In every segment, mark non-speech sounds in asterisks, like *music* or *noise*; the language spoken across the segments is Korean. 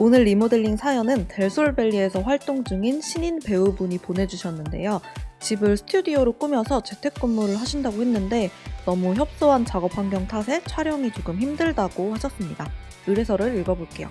오늘 리모델링 사연은 델솔밸리에서 활동 중인 신인 배우분이 보내주셨는데요. 집을 스튜디오로 꾸며서 재택근무를 하신다고 했는데 너무 협소한 작업 환경 탓에 촬영이 조금 힘들다고 하셨습니다. 의뢰서를 읽어볼게요.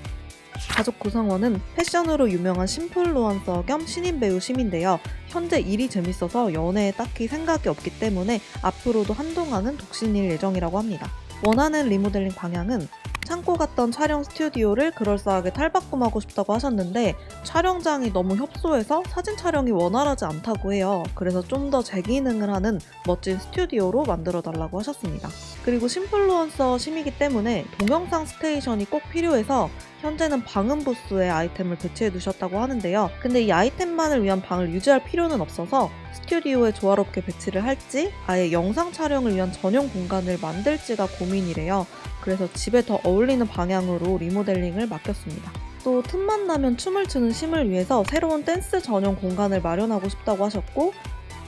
가족 구성원은 패션으로 유명한 심플루언서 겸 신인 배우 심인데요. 현재 일이 재밌어서 연애에 딱히 생각이 없기 때문에 앞으로도 한동안은 독신일 예정이라고 합니다. 원하는 리모델링 방향은 창고 갔던 촬영 스튜디오를 그럴싸하게 탈바꿈하고 싶다고 하셨는데 촬영장이 너무 협소해서 사진 촬영이 원활하지 않다고 해요. 그래서 좀 더 재기능을 하는 멋진 스튜디오로 만들어 달라고 하셨습니다. 그리고 심플루언서 심이기 때문에 동영상 스테이션이 꼭 필요해서 현재는 방음 부스에 아이템을 배치해 두셨다고 하는데요. 근데 이 아이템만을 위한 방을 유지할 필요는 없어서 스튜디오에 조화롭게 배치를 할지 아예 영상 촬영을 위한 전용 공간을 만들지가 고민이래요. 그래서 집에 더 어울리는 방향으로 리모델링을 맡겼습니다. 또 틈만 나면 춤을 추는 심을 위해서 새로운 댄스 전용 공간을 마련하고 싶다고 하셨고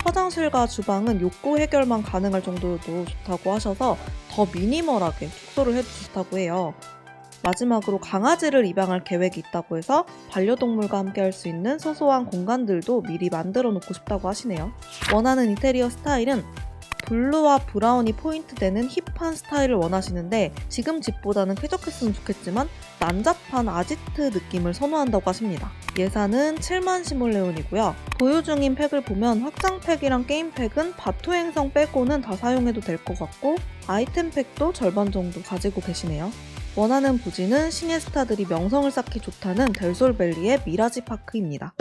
화장실과 주방은 욕구 해결만 가능할 정도도 좋다고 하셔서 더 미니멀하게 축소를 해도 좋다고 해요. 마지막으로 강아지를 입양할 계획이 있다고 해서 반려동물과 함께 할 수 있는 소소한 공간들도 미리 만들어 놓고 싶다고 하시네요. 원하는 인테리어 스타일은 블루와 브라운이 포인트되는 힙한 스타일을 원하시는데 지금 집보다는 쾌적했으면 좋겠지만 난잡한 아지트 느낌을 선호한다고 하십니다. 예산은 7만 시몰레온이고요. 보유 중인 팩을 보면 확장 팩이랑 게임 팩은 바투 행성 빼고는 다 사용해도 될 것 같고 아이템 팩도 절반 정도 가지고 계시네요. 원하는 부지는 신예 스타들이 명성을 쌓기 좋다는 델솔밸리의 미라지 파크입니다.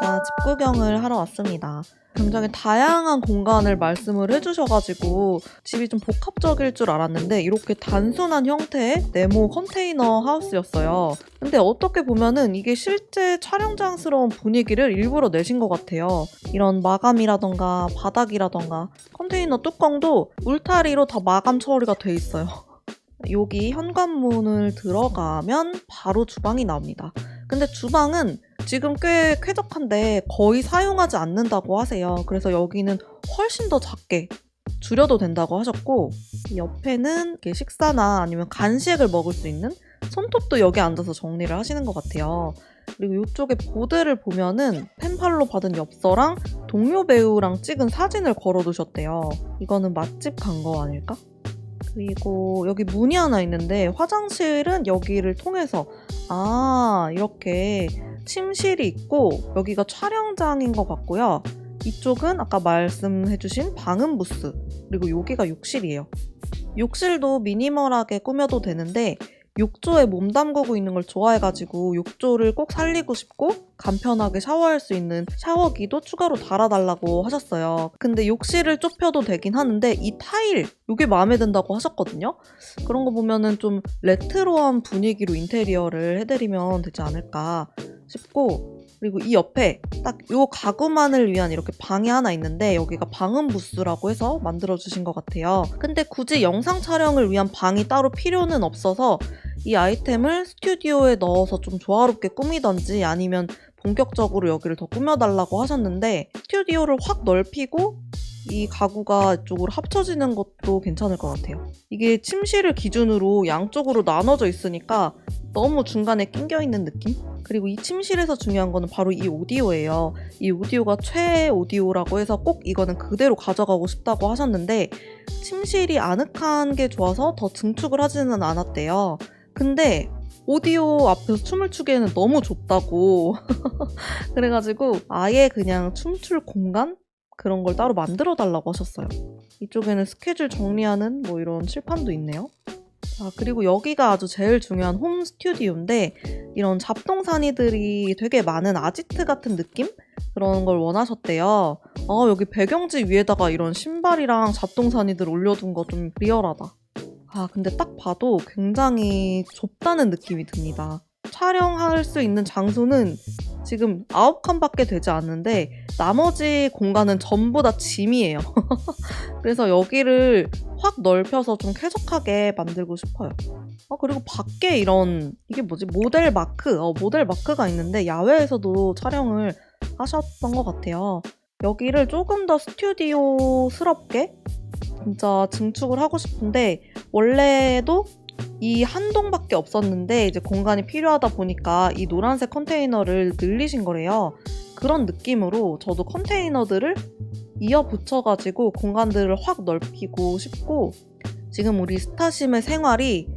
자, 집 구경을 하러 왔습니다. 굉장히 다양한 공간을 말씀을 해주셔가지고 집이 좀 복합적일 줄 알았는데 이렇게 단순한 형태의 네모 컨테이너 하우스였어요. 근데 어떻게 보면은 이게 실제 촬영장스러운 분위기를 일부러 내신 것 같아요. 이런 마감이라던가 바닥이라던가 컨테이너 뚜껑도 울타리로 다 마감 처리가 돼 있어요. 여기 현관문을 들어가면 바로 주방이 나옵니다. 근데 주방은 지금 꽤 쾌적한데 거의 사용하지 않는다고 하세요. 그래서 여기는 훨씬 더 작게 줄여도 된다고 하셨고 이 옆에는 식사나 아니면 간식을 먹을 수 있는 손톱도 여기 앉아서 정리를 하시는 것 같아요. 그리고 이쪽에 보드를 보면은 펜팔로 받은 엽서랑 동료 배우랑 찍은 사진을 걸어 두셨대요. 이거는 맛집 간 거 아닐까? 그리고 여기 문이 하나 있는데 화장실은 여기를 통해서 아 이렇게 침실이 있고 여기가 촬영장인 것 같고요. 이쪽은 아까 말씀해주신 방음 부스 그리고 여기가 욕실이에요. 욕실도 미니멀하게 꾸며도 되는데 욕조에 몸 담그고 있는 걸 좋아해가지고 욕조를 꼭 살리고 싶고 간편하게 샤워할 수 있는 샤워기도 추가로 달아달라고 하셨어요. 근데 욕실을 좁혀도 되긴 하는데 이 타일 이게 마음에 든다고 하셨거든요. 그런 거 보면은 좀 레트로한 분위기로 인테리어를 해드리면 되지 않을까 싶고 그리고 이 옆에 딱 요 가구만을 위한 이렇게 방이 하나 있는데 여기가 방음 부스라고 해서 만들어 주신 것 같아요. 근데 굳이 영상 촬영을 위한 방이 따로 필요는 없어서 이 아이템을 스튜디오에 넣어서 좀 조화롭게 꾸미던지 아니면 본격적으로 여기를 더 꾸며달라고 하셨는데 스튜디오를 확 넓히고 이 가구가 이쪽으로 합쳐지는 것도 괜찮을 것 같아요. 이게 침실을 기준으로 양쪽으로 나눠져 있으니까 너무 중간에 낑겨 있는 느낌? 그리고 이 침실에서 중요한 거는 바로 이 오디오예요. 이 오디오가 최애 오디오라고 해서 꼭 이거는 그대로 가져가고 싶다고 하셨는데 침실이 아늑한 게 좋아서 더 증축을 하지는 않았대요. 근데 오디오 앞에서 춤을 추기에는 너무 좁다고. *laughs* 그래가지고 아예 그냥 춤출 공간? 그런 걸 따로 만들어 달라고 하셨어요. 이쪽에는 스케줄 정리하는 뭐 이런 칠판도 있네요. 아, 그리고 여기가 아주 제일 중요한 홈 스튜디오인데 이런 잡동사니들이 되게 많은 아지트 같은 느낌? 그런 걸 원하셨대요. 아, 여기 배경지 위에다가 이런 신발이랑 잡동사니들 올려둔 거 좀 리얼하다. 아, 근데 딱 봐도 굉장히 좁다는 느낌이 듭니다. 촬영할 수 있는 장소는 지금 9칸밖에 되지 않는데 나머지 공간은 전부 다 짐이에요. *laughs* 그래서 여기를 확 넓혀서 좀 쾌적하게 만들고 싶어요. 어, 그리고 밖에 이런 이게 뭐지? 모델 마크, 어, 모델 마크가 있는데 야외에서도 촬영을 하셨던 것 같아요. 여기를 조금 더 스튜디오스럽게 진짜 증축을 하고 싶은데 원래도 이 한 동밖에 없었는데 이제 공간이 필요하다 보니까 이 노란색 컨테이너를 늘리신 거래요. 그런 느낌으로 저도 컨테이너들을 이어 붙여가지고 공간들을 확 넓히고 싶고 지금 우리 스타심의 생활이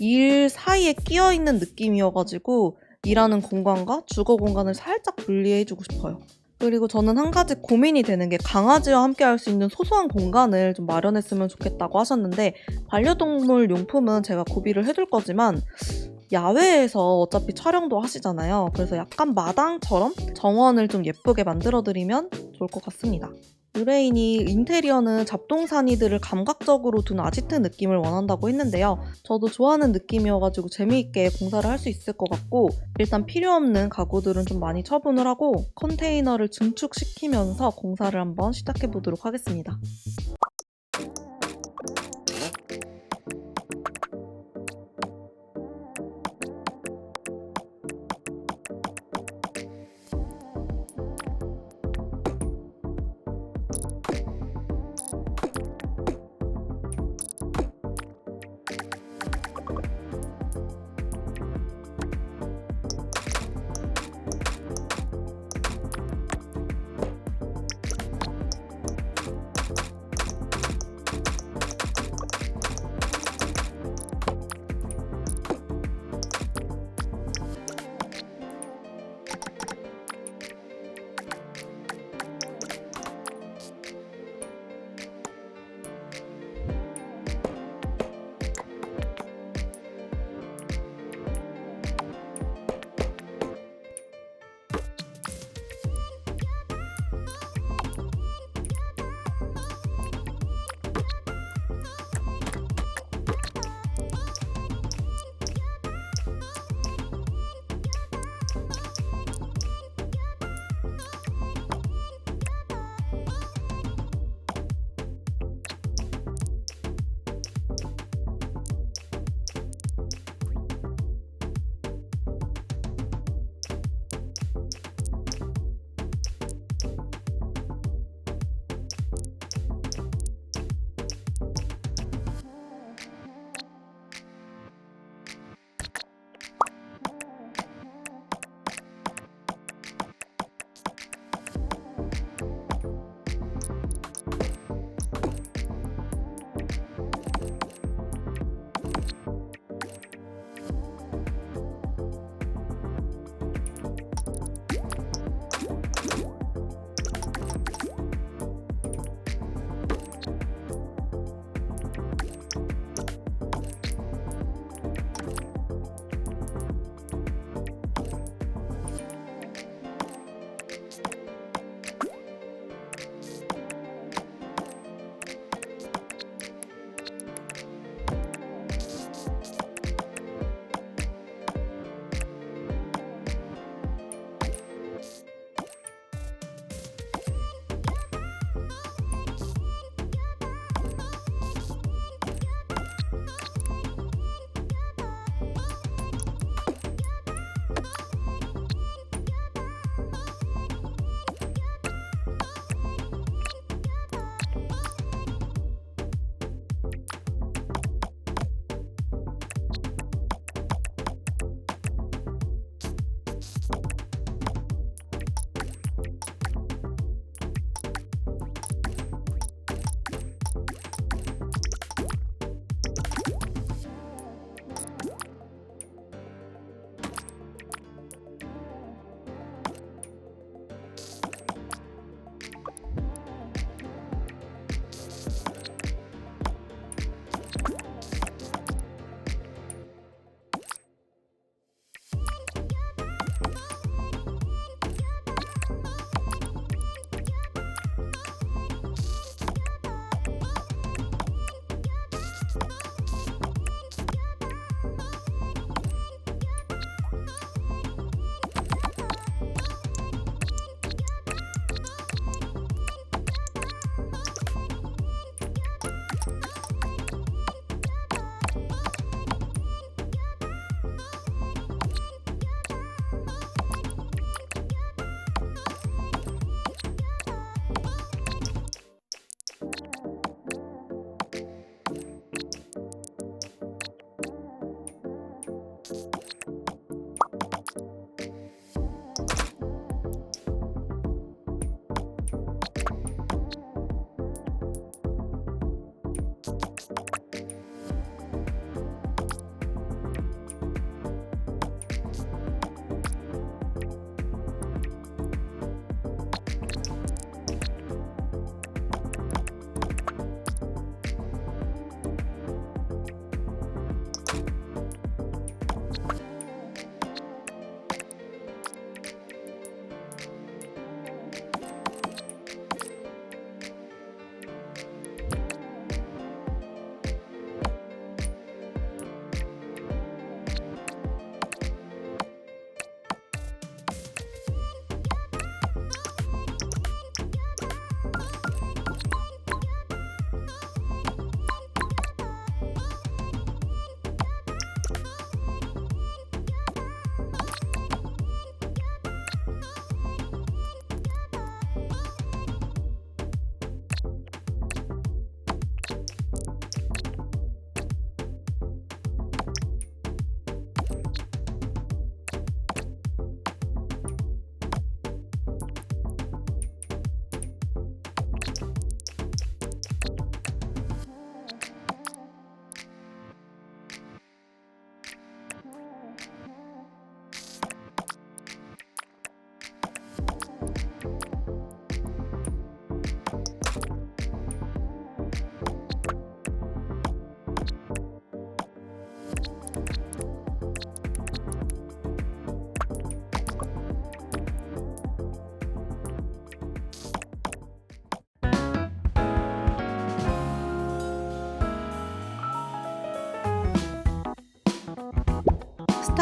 일 사이에 끼어 있는 느낌이어가지고 일하는 공간과 주거 공간을 살짝 분리해주고 싶어요. 그리고 저는 한 가지 고민이 되는 게 강아지와 함께 할 수 있는 소소한 공간을 좀 마련했으면 좋겠다고 하셨는데 반려동물 용품은 제가 구비를 해둘 거지만 야외에서 어차피 촬영도 하시잖아요. 그래서 약간 마당처럼 정원을 좀 예쁘게 만들어드리면 좋을 것 같습니다. 유레인이 인테리어는 잡동사니들을 감각적으로 둔 아지트 느낌을 원한다고 했는데요. 저도 좋아하는 느낌이어가지고 재미있게 공사를 할 수 있을 것 같고 일단 필요 없는 가구들은 좀 많이 처분을 하고 컨테이너를 증축시키면서 공사를 한번 시작해 보도록 하겠습니다.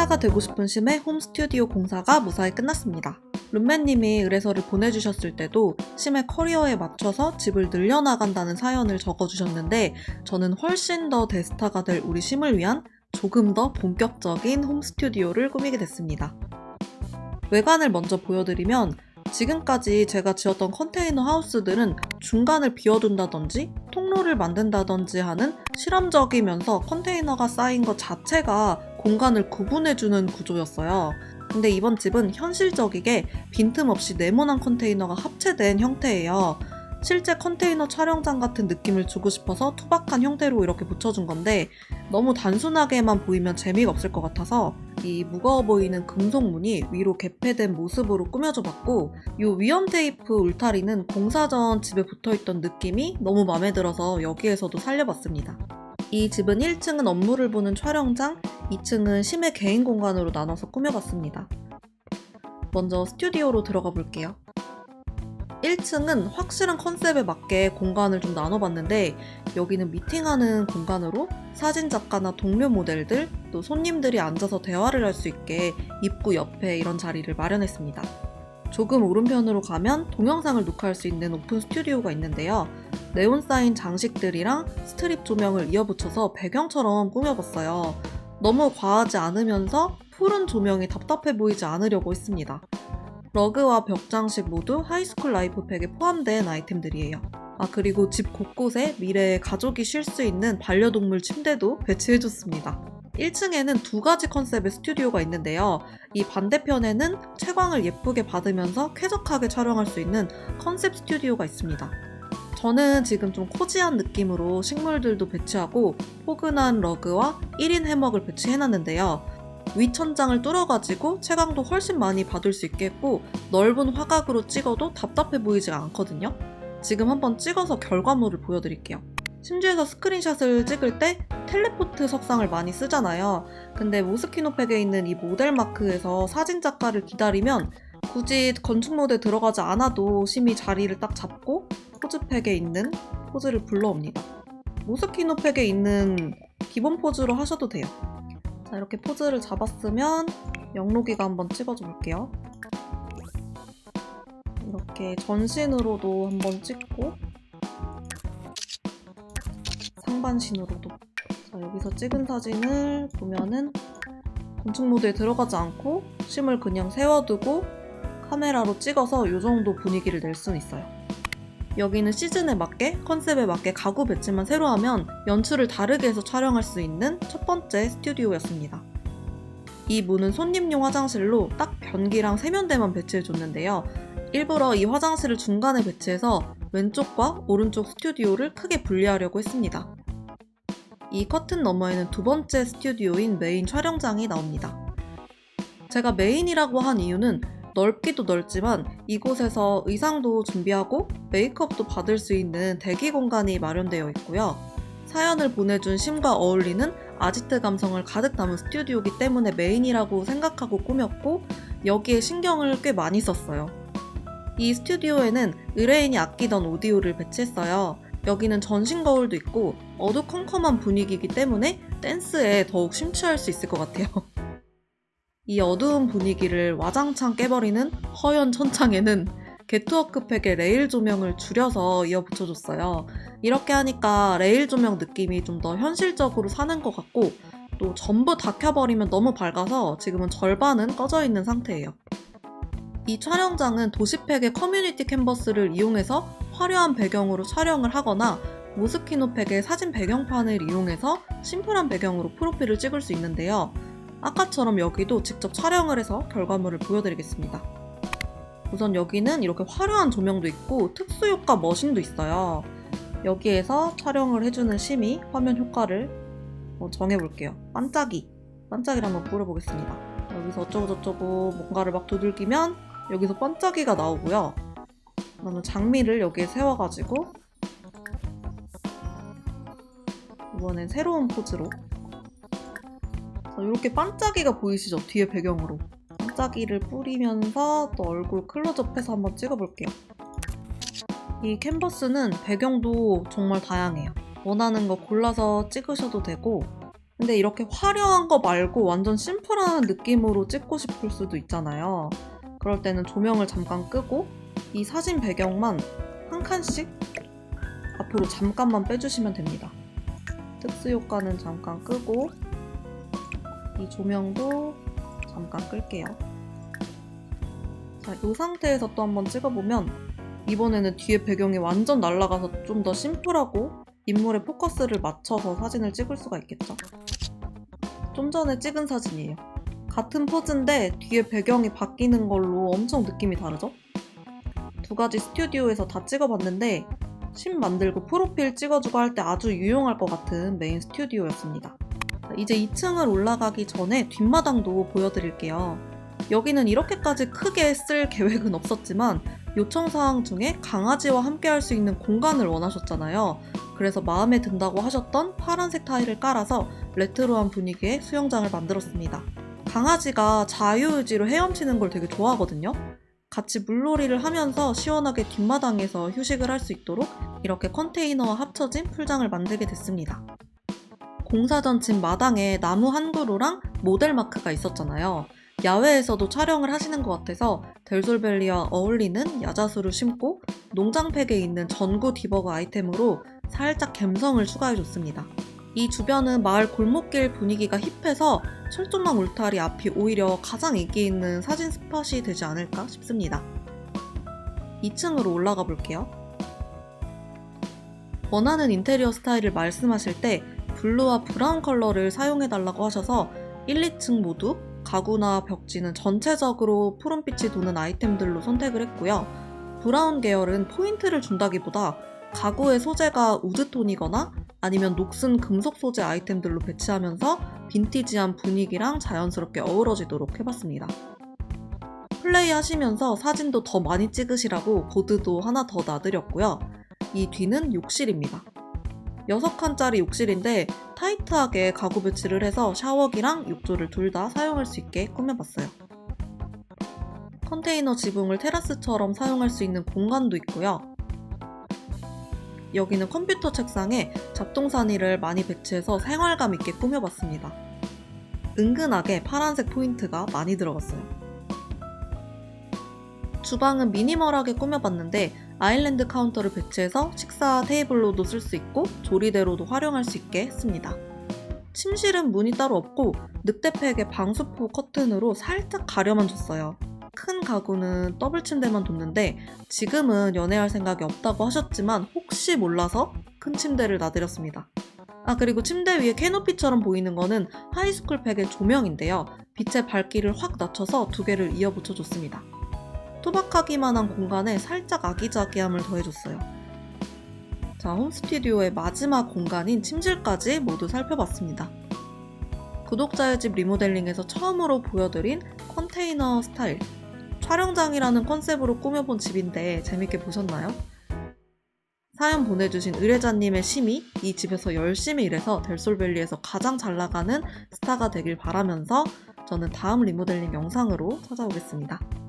스타가 되고 싶은 심의 홈 스튜디오 공사가 무사히 끝났습니다. 룸메님이 의뢰서를 보내주셨을 때도 심의 커리어에 맞춰서 집을 늘려나간다는 사연을 적어주셨는데 저는 훨씬 더 대스타가 될 우리 심을 위한 조금 더 본격적인 홈 스튜디오를 꾸미게 됐습니다. 외관을 먼저 보여드리면 지금까지 제가 지었던 컨테이너 하우스들은 중간을 비워둔다든지 통로를 만든다든지 하는 실험적이면서 컨테이너가 쌓인 것 자체가 공간을 구분해주는 구조였어요. 근데 이번 집은 현실적이게 빈틈없이 네모난 컨테이너가 합체된 형태예요. 실제 컨테이너 촬영장 같은 느낌을 주고 싶어서 투박한 형태로 이렇게 붙여준 건데 너무 단순하게만 보이면 재미가 없을 것 같아서 이 무거워 보이는 금속문이 위로 개폐된 모습으로 꾸며줘 봤고 이 위험 테이프 울타리는 공사 전 집에 붙어있던 느낌이 너무 마음에 들어서 여기에서도 살려봤습니다. 이 집은 1층은 업무를 보는 촬영장, 2층은 심의 개인 공간으로 나눠서 꾸며봤습니다. 먼저 스튜디오로 들어가 볼게요. 1층은 확실한 컨셉에 맞게 공간을 좀 나눠봤는데 여기는 미팅하는 공간으로 사진 작가나 동료 모델들 또 손님들이 앉아서 대화를 할 수 있게 입구 옆에 이런 자리를 마련했습니다. 조금 오른편으로 가면 동영상을 녹화할 수 있는 오픈 스튜디오가 있는데요. 네온 사인 장식들이랑 스트립 조명을 이어붙여서 배경처럼 꾸며봤어요. 너무 과하지 않으면서 푸른 조명이 답답해 보이지 않으려고 했습니다. 러그와 벽 장식 모두 하이스쿨 라이프팩에 포함된 아이템들이에요. 아, 그리고 집 곳곳에 미래의 가족이 쉴 수 있는 반려동물 침대도 배치해줬습니다. 1층에는 두 가지 컨셉의 스튜디오가 있는데요. 이 반대편에는 채광을 예쁘게 받으면서 쾌적하게 촬영할 수 있는 컨셉 스튜디오가 있습니다. 저는 지금 좀 코지한 느낌으로 식물들도 배치하고 포근한 러그와 1인 해먹을 배치해놨는데요. 위천장을 뚫어가지고 채광도 훨씬 많이 받을 수 있게 했고 넓은 화각으로 찍어도 답답해 보이지가 않거든요. 지금 한번 찍어서 결과물을 보여드릴게요. 심지어서 스크린샷을 찍을 때 텔레포트 석상을 많이 쓰잖아요. 근데 모스키노팩에 있는 이 모델 마크에서 사진 작가를 기다리면 굳이 건축 모드에 들어가지 않아도 심히 자리를 딱 잡고 포즈팩에 있는 포즈를 불러옵니다. 모스키노 팩에 있는 기본 포즈로 하셔도 돼요. 자, 이렇게 포즈를 잡았으면 영록이가 한번 찍어줘 볼게요. 이렇게 전신으로도 한번 찍고 상반신으로도 자, 여기서 찍은 사진을 보면은 건축 모드에 들어가지 않고 심을 그냥 세워두고 카메라로 찍어서 이 정도 분위기를 낼 수는 있어요. 여기는 시즌에 맞게 컨셉에 맞게 가구 배치만 새로 하면 연출을 다르게 해서 촬영할 수 있는 첫 번째 스튜디오였습니다. 이 문은 손님용 화장실로 딱 변기랑 세면대만 배치해줬는데요. 일부러 이 화장실을 중간에 배치해서 왼쪽과 오른쪽 스튜디오를 크게 분리하려고 했습니다. 이 커튼 너머에는 두 번째 스튜디오인 메인 촬영장이 나옵니다. 제가 메인이라고 한 이유는 넓기도 넓지만 이곳에서 의상도 준비하고 메이크업도 받을 수 있는 대기 공간이 마련되어 있고요. 사연을 보내준 심과 어울리는 아지트 감성을 가득 담은 스튜디오이기 때문에 메인이라고 생각하고 꾸몄고 여기에 신경을 꽤 많이 썼어요. 이 스튜디오에는 의뢰인이 아끼던 오디오를 배치했어요. 여기는 전신 거울도 있고 어두컴컴한 분위기이기 때문에 댄스에 더욱 심취할 수 있을 것 같아요. *laughs* 이 어두운 분위기를 와장창 깨버리는 허연 천창에는 게트워크팩의 레일 조명을 줄여서 이어 붙여줬어요. 이렇게 하니까 레일 조명 느낌이 좀 더 현실적으로 사는 것 같고 또 전부 다 켜버리면 너무 밝아서 지금은 절반은 꺼져 있는 상태예요. 이 촬영장은 도시팩의 커뮤니티 캔버스를 이용해서 화려한 배경으로 촬영을 하거나 모스키노팩의 사진 배경판을 이용해서 심플한 배경으로 프로필을 찍을 수 있는데요. 아까처럼 여기도 직접 촬영을 해서 결과물을 보여드리겠습니다. 우선 여기는 이렇게 화려한 조명도 있고 특수효과 머신도 있어요. 여기에서 촬영을 해주는 심이 화면 효과를 어, 정해볼게요. 반짝이. 반짝이를 한번 뿌려보겠습니다. 여기서 어쩌고저쩌고 뭔가를 막 두들기면 여기서 반짝이가 나오고요. 그다음에 장미를 여기에 세워가지고 이번엔 새로운 포즈로 이렇게 반짝이가 보이시죠? 뒤에 배경으로 반짝이를 뿌리면서 또 얼굴 클로즈업해서 한번 찍어볼게요. 이 캔버스는 배경도 정말 다양해요. 원하는 거 골라서 찍으셔도 되고 근데 이렇게 화려한 거 말고 완전 심플한 느낌으로 찍고 싶을 수도 있잖아요. 그럴 때는 조명을 잠깐 끄고 이 사진 배경만 한 칸씩 앞으로 잠깐만 빼주시면 됩니다. 특수 효과는 잠깐 끄고 이 조명도 잠깐 끌게요. 자, 이 상태에서 또 한번 찍어보면 이번에는 뒤에 배경이 완전 날아가서 좀 더 심플하고 인물의 포커스를 맞춰서 사진을 찍을 수가 있겠죠. 좀 전에 찍은 사진이에요. 같은 포즈인데 뒤에 배경이 바뀌는 걸로 엄청 느낌이 다르죠? 두 가지 스튜디오에서 다 찍어봤는데 신 만들고 프로필 찍어주고 할 때 아주 유용할 것 같은 메인 스튜디오였습니다. 이제 2층을 올라가기 전에 뒷마당도 보여드릴게요. 여기는 이렇게까지 크게 쓸 계획은 없었지만 요청사항 중에 강아지와 함께 할 수 있는 공간을 원하셨잖아요. 그래서 마음에 든다고 하셨던 파란색 타일을 깔아서 레트로한 분위기의 수영장을 만들었습니다. 강아지가 자유의지로 헤엄치는 걸 되게 좋아하거든요. 같이 물놀이를 하면서 시원하게 뒷마당에서 휴식을 할 수 있도록 이렇게 컨테이너와 합쳐진 풀장을 만들게 됐습니다. 공사 전 집 마당에 나무 한 그루랑 모델 마크가 있었잖아요. 야외에서도 촬영을 하시는 것 같아서 델솔벨리와 어울리는 야자수를 심고 농장팩에 있는 전구 디버거 아이템으로 살짝 감성을 추가해줬습니다. 이 주변은 마을 골목길 분위기가 힙해서 철조망 울타리 앞이 오히려 가장 인기 있는 사진 스팟이 되지 않을까 싶습니다. 2층으로 올라가 볼게요. 원하는 인테리어 스타일을 말씀하실 때 블루와 브라운 컬러를 사용해달라고 하셔서 1, 2층 모두 가구나 벽지는 전체적으로 푸른빛이 도는 아이템들로 선택을 했고요. 브라운 계열은 포인트를 준다기보다 가구의 소재가 우드톤이거나 아니면 녹슨 금속 소재 아이템들로 배치하면서 빈티지한 분위기랑 자연스럽게 어우러지도록 해봤습니다. 플레이 하시면서 사진도 더 많이 찍으시라고 보드도 하나 더 놔드렸고요. 이 뒤는 욕실입니다. 6칸짜리 욕실인데 타이트하게 가구 배치를 해서 샤워기랑 욕조를 둘 다 사용할 수 있게 꾸며봤어요. 컨테이너 지붕을 테라스처럼 사용할 수 있는 공간도 있고요. 여기는 컴퓨터 책상에 잡동사니를 많이 배치해서 생활감 있게 꾸며봤습니다. 은근하게 파란색 포인트가 많이 들어갔어요. 주방은 미니멀하게 꾸며봤는데 아일랜드 카운터를 배치해서 식사 테이블로도 쓸 수 있고 조리대로도 활용할 수 있게 했습니다. 침실은 문이 따로 없고 늑대팩에 방수포 커튼으로 살짝 가려만 줬어요. 큰 가구는 더블 침대만 뒀는데 지금은 연애할 생각이 없다고 하셨지만 혹시 몰라서 큰 침대를 놔드렸습니다. 아 그리고 침대 위에 캐노피처럼 보이는 거는 하이스쿨 팩의 조명인데요. 빛의 밝기를 확 낮춰서 두 개를 이어 붙여줬습니다. 투박하기만 한 공간에 살짝 아기자기함을 더해줬어요. 자, 홈스튜디오의 마지막 공간인 침실까지 모두 살펴봤습니다. 구독자의 집 리모델링에서 처음으로 보여드린 컨테이너 스타일. 촬영장이라는 컨셉으로 꾸며본 집인데 재밌게 보셨나요? 사연 보내주신 의뢰자님의 심이 이 집에서 열심히 일해서 델솔밸리에서 가장 잘 나가는 스타가 되길 바라면서 저는 다음 리모델링 영상으로 찾아오겠습니다.